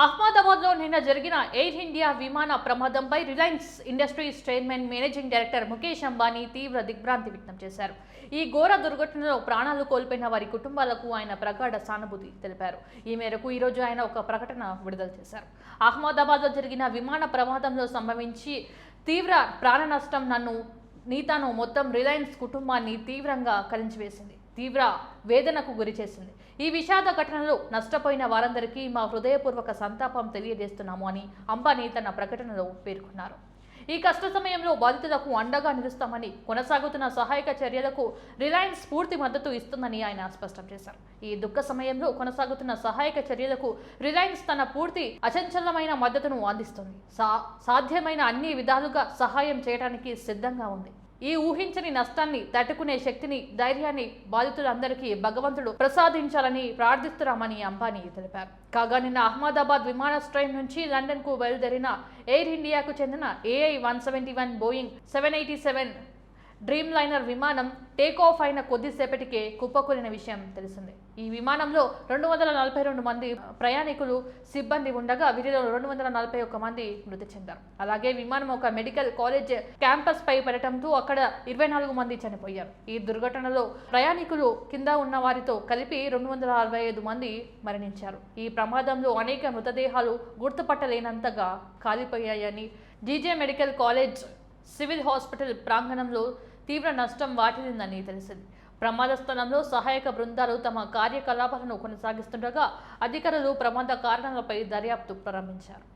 అహ్మదాబాద్లో నిన్న జరిగిన ఎయిర్ ఇండియా విమాన ప్రమాదంపై Reliance Industries chairman managing director Mukesh Ambani తీవ్ర దిగ్భ్రాంతి వ్యక్తం చేశారు. ఈ ఘోర దుర్ఘటనలో ప్రాణాలు కోల్పోయిన వారి కుటుంబాలకు ఆయన ప్రగాఢ సానుభూతి తెలిపారు. ఈ మేరకు ఈరోజు ఆయన ఒక ప్రకటన విడుదల చేశారు. అహ్మదాబాద్లో జరిగిన విమాన ప్రమాదంలో సంభవించి తీవ్ర ప్రాణ నష్టం నన్ను నీతాను మొత్తం రిలయన్స్ కుటుంబాన్ని తీవ్రంగా కలించివేసింది. తీవ్ర వేదనకు గురి చేసింది. ఈ విషాద ఘటనలో నష్టపోయిన వారందరికీ మా హృదయపూర్వక సంతాపం తెలియజేస్తున్నాము అని అంబానీ తన ప్రకటనలో పేర్కొన్నారు. ఈ కష్ట సమయంలో బాధితులకు అండగా నిలుస్తామని కొనసాగుతున్న సహాయక చర్యలకు రిలయన్స్ పూర్తి మద్దతు ఇస్తుందని ఆయన స్పష్టం చేశారు. ఈ దుఃఖ సమయంలో కొనసాగుతున్న సహాయక చర్యలకు రిలయన్స్ తన పూర్తి అచంచలమైన మద్దతును అందిస్తుంది. సా సాధ్యమైన అన్ని విధాలుగా సహాయం చేయడానికి సిద్ధంగా ఉంది. ఈ ఊహించని నష్టాన్ని తట్టుకునే శక్తిని ధైర్యాన్ని బాధితులందరికీ భగవంతుడు ప్రసాదించాలని ప్రార్థిస్తున్నామని అంబానీ తెలిపారు. కాగా నిన్న అహ్మదాబాద్ విమానాశ్రయం నుంచి లండన్కు బయలుదేరిన ఎయిర్ ఇండియాకు చెందిన AI one seventy one Boeing seven eighty seven Dreamliner విమానం టేక్ ఆఫ్ అయిన కొద్దిసేపటికే కుప్పకూలిన విషయం తెలిసింది. ఈ విమానంలో రెండు వందల నలభై రెండు మంది ప్రయాణికులు సిబ్బంది ఉండగా వీరిలో రెండు వందల నలభై ఒక్క మంది మృతి చెందారు. అలాగే విమానం ఒక మెడికల్ కాలేజ్ క్యాంపస్ పై పడటంతో అక్కడ ఇరవై నాలుగు మంది చనిపోయారు. ఈ దుర్ఘటనలో ప్రయాణికులు కింద ఉన్న వారితో కలిపి రెండు వందల అరవై ఐదు మంది మరణించారు. ఈ ప్రమాదంలో అనేక మృతదేహాలు గుర్తుపట్టలేనంతగా కాలిపోయాయని BJ medical college civil hospital ప్రాంగణంలో తీవ్ర నష్టం వాటిల్లిందని తెలిసింది. ప్రమాద స్థలంలో సహాయక బృందాలు తమ కార్యకలాపాలను కొనసాగిస్తుండగా అధికారులు ప్రమాద కారణాలపై దర్యాప్తు ప్రారంభించారు.